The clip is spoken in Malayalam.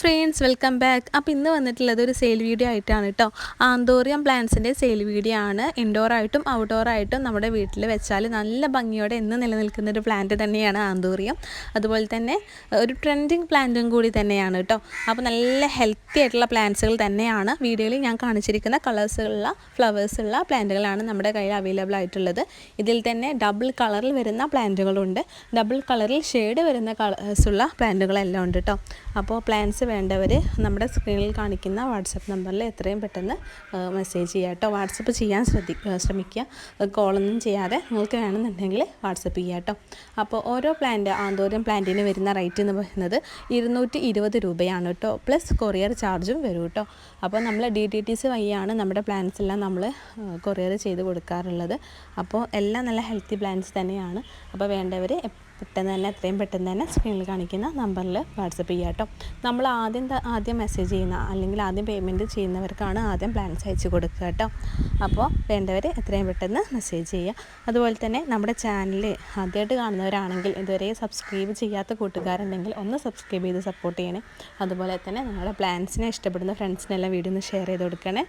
ഫ്രണ്ട്സ് വെൽക്കം ബാക്ക് അപ്പോൾ ഇന്ന് വന്നിട്ടുള്ളത് ഒരു സെയിൽ വീഡിയോ ആയിട്ടാണ് കേട്ടോ ആന്തോറിയം പ്ലാന്റ്സിന്റെ സെയിൽ വീഡിയോ ആണ്. ഔട്ട്ഡോർ ആയിട്ടും നമ്മുടെ വീട്ടിൽ വെച്ചാൽ നല്ല ഭംഗിയോടെ എന്ന് നിലനിൽക്കുന്ന ഒരു പ്ലാന്റ് തന്നെയാണ് ആന്തോറിയം. അതുപോലെ തന്നെ ഒരു ട്രെൻഡിങ് പ്ലാന്റും കൂടി തന്നെയാണ് കേട്ടോ അപ്പോൾ നല്ല ഹെൽത്തി ആയിട്ടുള്ള പ്ലാന്റ്സുകൾ തന്നെയാണ് വീഡിയോയിൽ ഞാൻ കാണിച്ചിരിക്കുന്ന കളേഴ്സുള്ള ഫ്ലവേഴ്സുള്ള പ്ലാന്റുകളാണ് നമ്മുടെ കയ്യിൽ അവൈലബിൾ ആയിട്ടുള്ളത്. ഇതിൽ തന്നെ ഡബിൾ കളറിൽ വരുന്ന പ്ലാന്റുകളുണ്ട് ഡബിൾ കളറിൽ ഷെയ്ഡ് വരുന്ന കളേഴ്സുള്ള പ്ലാന്റുകളെല്ലാം ഉണ്ട് കേട്ടോ അപ്പോൾ പ്ലാൻസ് വേണ്ടവർ നമ്മുടെ സ്ക്രീനിൽ കാണിക്കുന്ന വാട്സപ്പ് നമ്പറിൽ എത്രയും പെട്ടെന്ന് മെസ്സേജ് ചെയ്യുക കേട്ടോ. വാട്സപ്പ് ചെയ്യാൻ ശ്രദ്ധി ശ്രമിക്കുക. കോളൊന്നും ചെയ്യാതെ നിങ്ങൾക്ക് വേണമെന്നുണ്ടെങ്കിൽ വാട്സപ്പ് ചെയ്യുക കേട്ടോ. അപ്പോൾ ഓരോ പ്ലാന്റ് ആന്തോരം പ്ലാന്റിന് വരുന്ന റേറ്റ് എന്ന് പറയുന്നത് ഇരുന്നൂറ്റി ഇരുപത് രൂപയാണ് കേട്ടോ. പ്ലസ് കൊറിയർ ചാർജും വരും കേട്ടോ. അപ്പോൾ നമ്മൾ ഡി ടി ടി സി വഴിയാണ് നമ്മുടെ പ്ലാൻസ് എല്ലാം നമ്മൾ കൊറിയർ ചെയ്ത് കൊടുക്കാറുള്ളത്. അപ്പോൾ എല്ലാം നല്ല ഹെൽത്തി പ്ലാൻസ് തന്നെയാണ്. അപ്പോൾ വേണ്ടവർ പെട്ടെന്ന് തന്നെ എത്രയും പെട്ടെന്ന് തന്നെ സ്ക്രീനിൽ കാണിക്കുന്ന നമ്പറിൽ വാട്സപ്പ് ചെയ്യുക കേട്ടോ. നമ്മൾ ആദ്യം ആദ്യം മെസ്സേജ് ചെയ്യുന്ന അല്ലെങ്കിൽ ആദ്യം പേയ്മെന്റ് ചെയ്യുന്നവർക്കാണ് ആദ്യം പ്ലാൻസ് അയച്ചു കൊടുക്കുക കേട്ടോ. അപ്പോൾ വേണ്ടവർ എത്രയും പെട്ടെന്ന് മെസ്സേജ് ചെയ്യുക അതുപോലെ തന്നെ നമ്മുടെ ചാനൽ ആദ്യമായിട്ട് കാണുന്നവരാണെങ്കിൽ ഇതുവരെ സബ്സ്ക്രൈബ് ചെയ്യാത്ത കൂട്ടുകാരുണ്ടെങ്കിൽ ഒന്ന് സബ്സ്ക്രൈബ് ചെയ്ത് സപ്പോർട്ട് ചെയ്യണേ. അതുപോലെ തന്നെ നിങ്ങളുടെ പ്ലാൻസിനെ ഇഷ്ടപ്പെടുന്ന ഫ്രണ്ട്സിനെല്ലാം വീഡിയോ ഒന്ന് ഷെയർ ചെയ്ത് കൊടുക്കണേ.